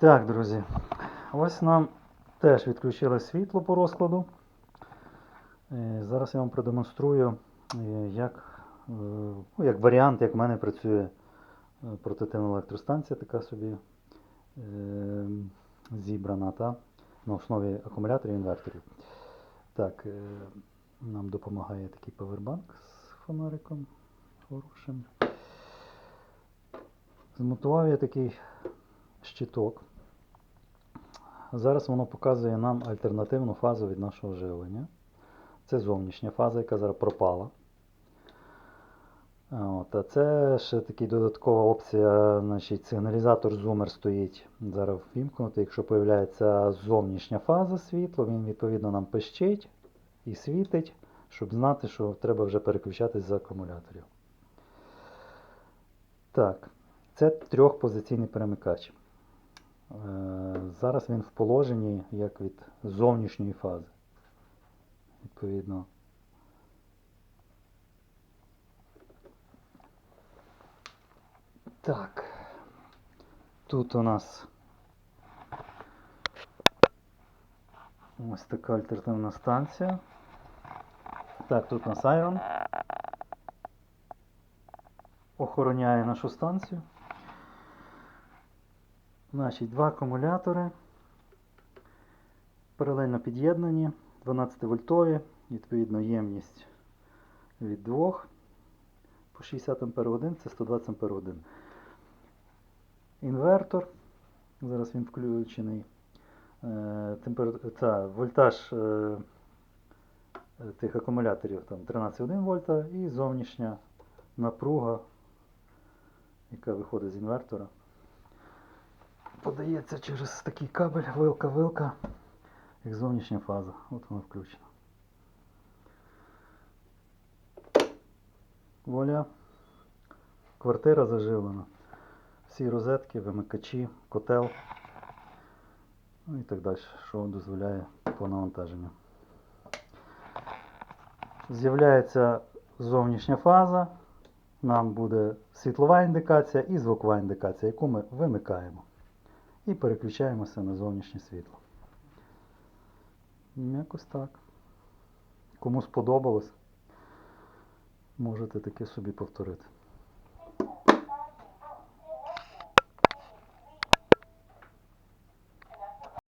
Так, друзі, ось нам теж відключили світло по розкладу. Е, Зараз я вам продемонструю, е, як, е, ну, як варіант, як в мене працює портативна електростанція, така собі зібрана та, на основі акумуляторів і інверторів. Так, нам допомагає такий павербанк з фонариком хорошим. Змонтував я такий щиток. Зараз воно показує нам альтернативну фазу від нашого живлення. Це зовнішня фаза, яка зараз пропала. От, а це ще така додаткова опція, значить, сигналізатор зумер стоїть зараз ввімкнутий. Якщо з'являється зовнішня фаза світла, він відповідно нам пищить і світить, щоб знати, що треба вже переключатись з акумуляторів. Так, це трьохпозиційний перемикач. Е, Зараз він в положенні як від зовнішньої фази. Відповідно. Так. Тут у нас ось така альтернативна станція. Так, тут у нас Iron. Охороняє нашу станцію. Значить, два акумулятори. Паралельно під'єднані, 12 вольтові, відповідно ємність від 2 по 60 Ампер годин, це 120 Ампер годин. Інвертор, зараз він включений. Е, темпер... та, вольтаж е, тих акумуляторів там 13,1 вольта і зовнішня напруга, яка виходить з інвертора подається через такий кабель, вилка-вилка, як зовнішня фаза. От вона включена. Воля. Квартира заживлена. Всі розетки, вимикачі, котел. Ну і так далі, що дозволяє по навантаженню. З'являється зовнішня фаза. Нам буде світлова індикація і звукова індикація, яку ми вимикаємо і переключаємося на зовнішнє світло. Якось так. Кому сподобалось, можете таке собі повторити.